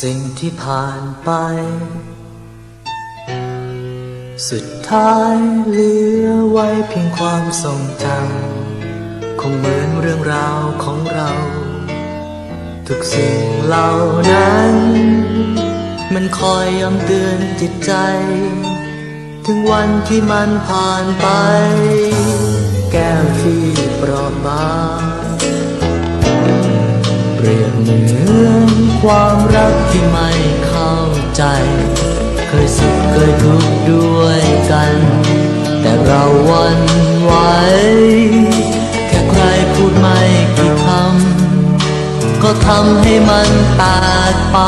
สิ่งที่ผ่านไป สุดท้ายเหลือไว้เพียงความทรงจำคงเหมือนเรื่องราวของเรา ทุกสิ่งเหล่านั้น มันคอยย้ำเตือนจิตใจ ถึงวันที่มันผ่านไป แก้วที่เปราะบางเปรียบเหมือนความรักที่ไม่เข้าใจ เคยสุขเคยทุกข์ด้วยกัน แต่เราหวันไหว ทำให้มันแตกไป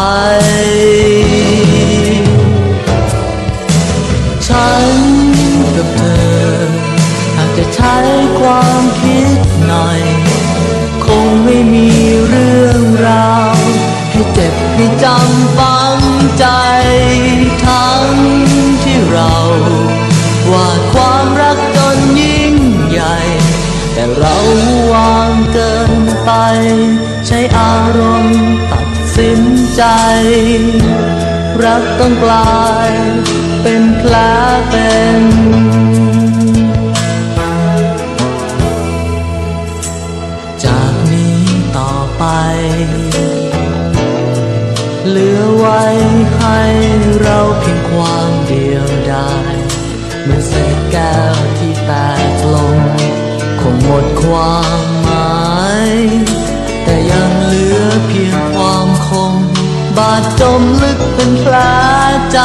ฉันกับเธอหากจะใช้ความคิดหน่อย คงไม่มี ไป ใช้อารมณ์ตัดสินใจ รักต้องกลายเป็นแผลเป็นจากนี้ต่อไป เหลือไว้ให้เราเพียงความเดียวดายเหมือนเศษแก้วที่แตกลงคงหมดความ บาดจมลึกเป็นแผลใจ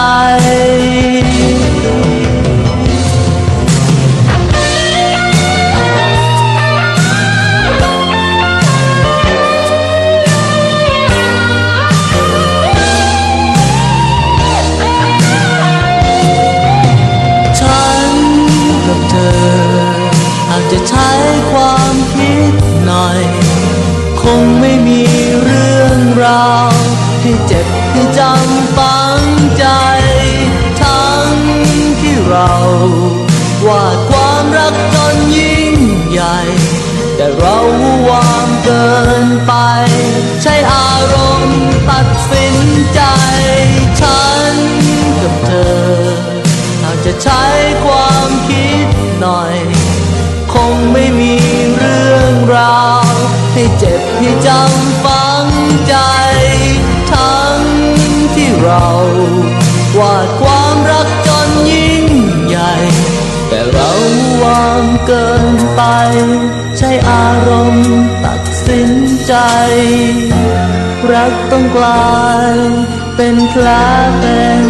ฉันกับเธอหากจะใช้ความคิดหน่อย คงไม่มี ที่เจ็บที่จำฝังใจ ทั้งที่เราวาดความรักจนยิ่งใหญ่ แต่เราวางเกินไป ใช้อารมณ์ตัดสินใจ ฉันกับเธอหากจะใช้ความคิดหน่อย คงไม่มีเรื่องราวให้เจ็บให้จำ วาดความรักจนยิ่งใหญ่ แต่เราวางเกินไป ใช้อารมณ์ตัดสินใจ รักต้องกลายเป็นแผลเป็น